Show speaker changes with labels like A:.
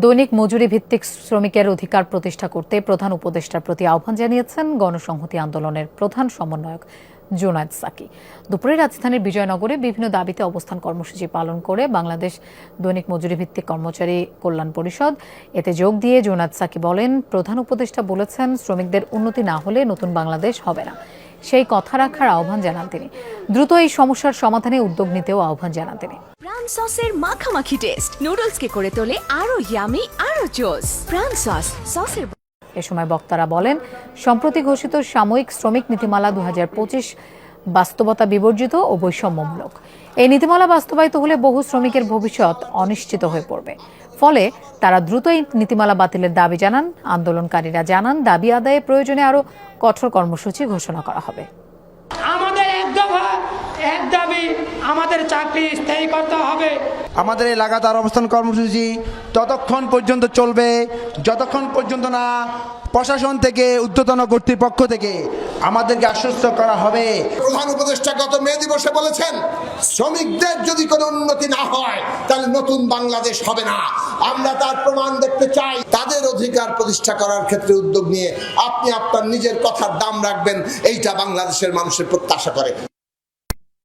A: দৈনিক মজুরি ভিত্তিক শ্রমিকের অধিকার প্রতিষ্ঠা করতে প্রধান উপদেষ্টার প্রতি আহ্বান জানিয়েছেন গণসংহতি আন্দোলনের প্রধান সমন্বয়ক জোনায়েদ সাকি। দুপুরে রাজধানীর বিজয়নগরে বিভিন্ন দাবিতে অবস্থান কর্মসূচি পালন করে বাংলাদেশ দৈনিক মজুরি ভিত্তিক কর্মচারী কল্যাণ পরিষদ। এতে যোগ দিয়ে জোনায়েদ সাকি বলেন, প্রধান উপদেষ্টা বলেছেন, শ্রমিকদের উন্নতি না হলে নতুন বাংলাদেশ হবে না। সেই কথা রাখার আহ্বান জানান তিনি। দ্রুত এই সমস্যার সমাধানে উদ্যোগ নিতেও আহ্বান জানান তিনি।
B: প্রাণ সসের মাখামাখি টেস্ট নুডলসকে করে তোলে আরও ইয়ামি আরও জোস প্রাণ সস সসের
A: এ সময় বক্তারা বলেন সম্প্রতি ঘোষিত সাময়িক শ্রমিক নীতিমালা দু হাজার পঁচিশ বাস্তবতা বিবর্জিত ও বৈষম্যমূলক। এই নীতিমালা বাস্তবায়িত হলে বহু শ্রমিকের ভবিষ্যৎ অনিশ্চিত হয়ে পড়বে। ফলে তারা দ্রুত এই নীতিমালা বাতিলের দাবি জানান আন্দোলনকারীরা জানান দাবি আদায়ে প্রয়োজনে আরও কঠোর কর্মসূচি ঘোষণা করা হবে।
C: আমাদের এক দফা এক দাবি আমাদের চাকরি স্থায়ী করতে হবে।
D: আমাদের এই লাগাতার অবস্থান কর্মসূচি ততক্ষণ পর্যন্ত চলবে যতক্ষণ পর্যন্ত না প্রশাসন থেকে ঊর্ধ্বতন কর্তৃপক্ষ থেকে আমাদেরকে আশ্বস্ত করা হবে।
E: প্রধান উপদেষ্টা গত মে দিবসে বলেছেন, শ্রমিকদের যদি কোনো উন্নতি না হয়, তাহলে নতুন বাংলাদেশ হবে না। আমরা তার প্রমাণ দেখতে চাই। তাদের অধিকার প্রতিষ্ঠা করার ক্ষেত্রে উদ্যোগ নিয়ে আপনি আপনার নিজের কথার দাম রাখবেন, এইটা বাংলাদেশের মানুষের প্রত্যাশা করে।